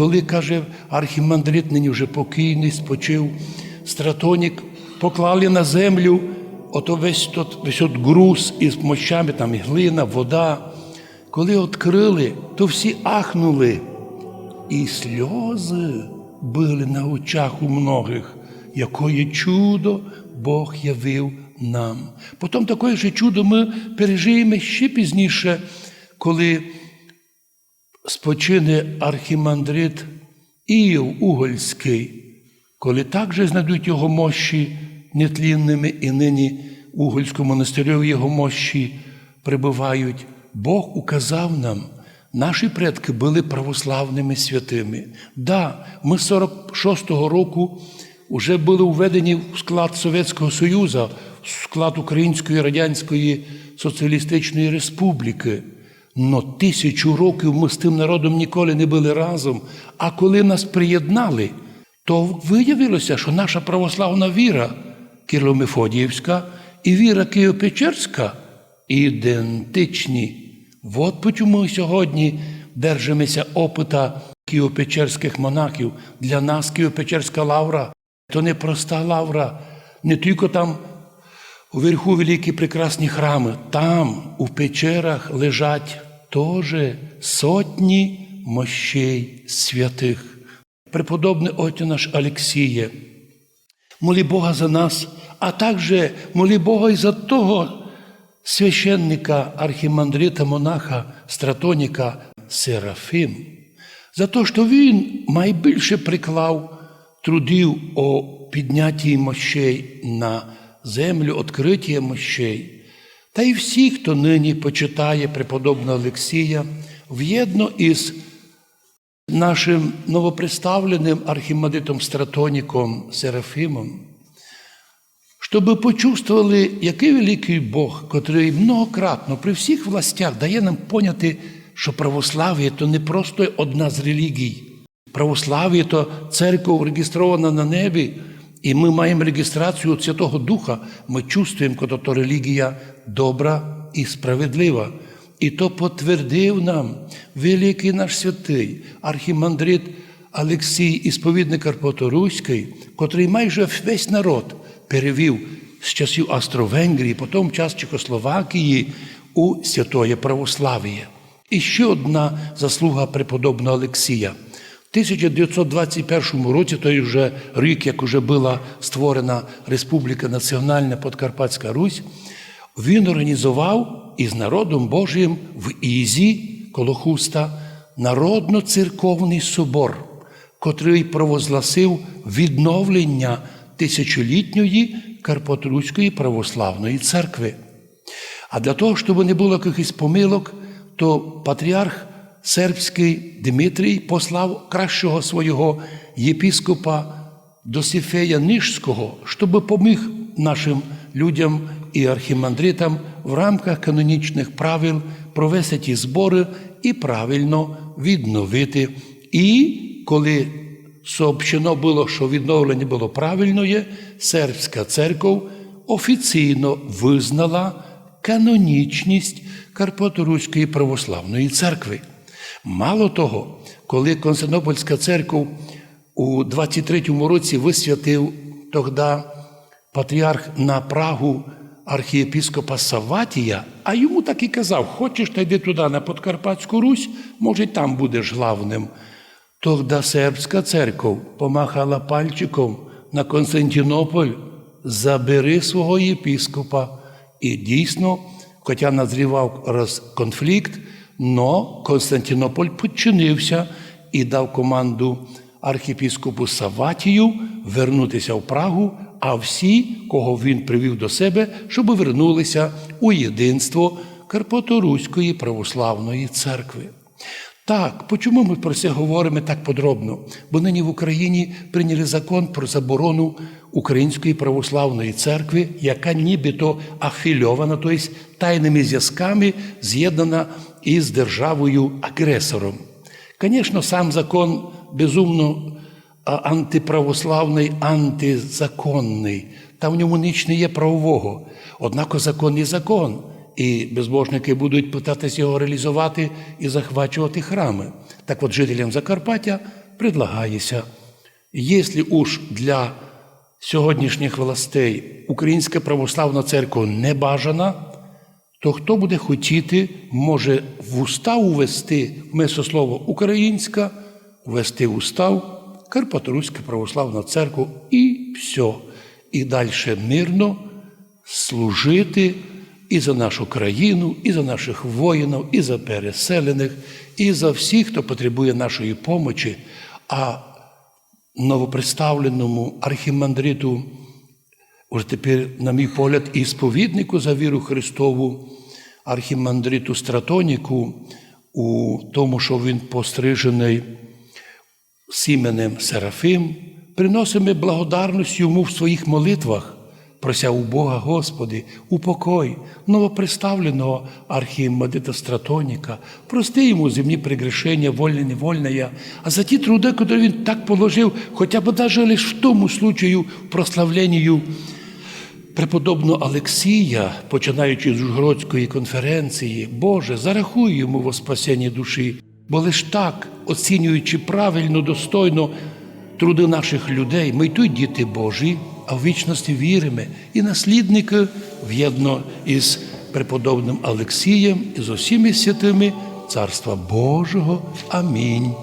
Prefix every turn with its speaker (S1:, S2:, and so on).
S1: коли, каже, архімандрит, нині вже покійний, спочив, стратонік, поклали на землю, ото весь тот, весь от груз із мощами, там і глина, вода. Коли відкрили, то всі ахнули. І сльози били на очах у многих, якое чудо Бог явив нам. Потім таке ж чудо ми пережиємо ще пізніше, коли спочине архімандрит Іїв Угольський, коли також знайдуть його мощі нетлінними, і нині в Угольському монастирю його мощі прибувають, Бог указав нам. Наші предки були православними святими. Да, ми з 46-го року вже були введені в склад Совєтського Союзу, в склад Української Радянської Соціалістичної Республіки. Но тисячу років ми з тим народом ніколи не були разом. А коли нас приєднали, то виявилося, що наша православна віра Кирло-Мефодіївська і віра Києво-Печерська ідентичні. От чому ми сьогодні держимося опита києво-печерських монахів. Для нас Києво-Печерська лавра то не проста лавра, не тільки там уверху великі прекрасні храми, там, у печерах, лежать теж сотні мощей святих. Преподобний отець наш Алексіє, молі Бога за нас, а також молі Бога і за того священника, архімандрита, монаха, стратоніка Серафим, за те, що він найбільше приклав трудів о піднятті мощей на землю, відкриття мощей. Та й всі, хто нині почитає преподобного Олексія, в'єдно із нашим новоприставленим архімандритом Стратоніком Серафимом, щоб почувствували, який великий Бог, котрий многократно при всіх властях дає нам поняти, що православ'я то не просто одна з релігій. Православ'я то церква реєстрована на небі, і ми маємо реєстрацію від Святого Духа. Ми чувствуємо, коли то релігія добра і справедлива. І то потвердив нам великий наш святий архімандрит Олексій, ісповідник Карпаторуський, котрий майже весь народ перевів з часів Австро-Венгрії, потім час Чехословакії у святоє православ'я. І ще одна заслуга преподобного Олексія. В 1921 році, той вже рік, як вже була створена Республіка Національна Подкарпатська Русь, він організував із народом Божим в Ізі коло Хуста народно-церковний собор, котрий провозгласив відновлення тисячолітньої Карпатруської православної церкви. А для того, щоб не було якихось помилок, то патріарх сербський Дмитрій послав кращого свого єпіскопа Досифея Нижського, щоб поміг нашим людям і архімандритам в рамках канонічних правил провести ті збори і правильно відновити. І коли сообщено було, що відновлення було правильне, сербська церква офіційно визнала канонічність Карпаторуської православної церкви. Мало того, коли Константинопольська церква у 23-му році висвятив тоді патріарх на Прагу архієпіскопа Саватія, а йому так і казав: хочеш, та йди туди на Подкарпатську Русь, може, там будеш главним. Тогда сербська церква помахала пальчиком на Константинополь, забери свого єпіскопа. І дійсно, хоча назрівав конфлікт, но Константинополь підчинився і дав команду архіпіскопу Саватію вернутися в Прагу, а всі, кого він привів до себе, щоб вернулися у єдинство Карпаторуської православної церкви. Так, чому ми про це говоримо так подробно? Бо нині в Україні прийняли закон про заборону Української православної церкви, яка нібито афільована, тобто тайними зв'язками з'єднана із державою-агресором. Звісно, сам закон безумно антиправославний, антизаконний. Там в ньому ніч не є правового. Однак закон є закон. І безбожники будуть питатися його реалізувати і захвачувати храми. Так от жителям Закарпаття предлагається, якщо уж для сьогоднішніх властей Українська православна церква не бажана, то хто буде хотіти, може в устав увести вместо слова українська, ввести в устав Карпаторуська православна церква і все. І далі мирно служити і за нашу країну, і за наших воїнів, і за переселених, і за всіх, хто потребує нашої помочі. А новопредставленому архімандриту Уже тепер, на мій погляд, і сповіднику за віру Христову, архімандриту Стратоніку, у тому, що він пострижений сіменем Серафим, приносимо благодарність йому в своїх молитвах, прося у Бога, Господи, упокой новоприставленого архімандрита Стратоніка, прости йому земні прегрешення, вольне, невольне, а за ті труди, які він так положив, хоча б навіть лише в тому случаю прославленню преподобного Олексія, починаючи з Ужгородської конференції, Боже, зарахуй йому во спасенні душі, бо лиш так, оцінюючи правильно, достойно труди наших людей, ми й тут діти Божі, а в вічності віримо і наслідники в'єдно із преподобним Олексієм і з усіми святими Царства Божого. Амінь.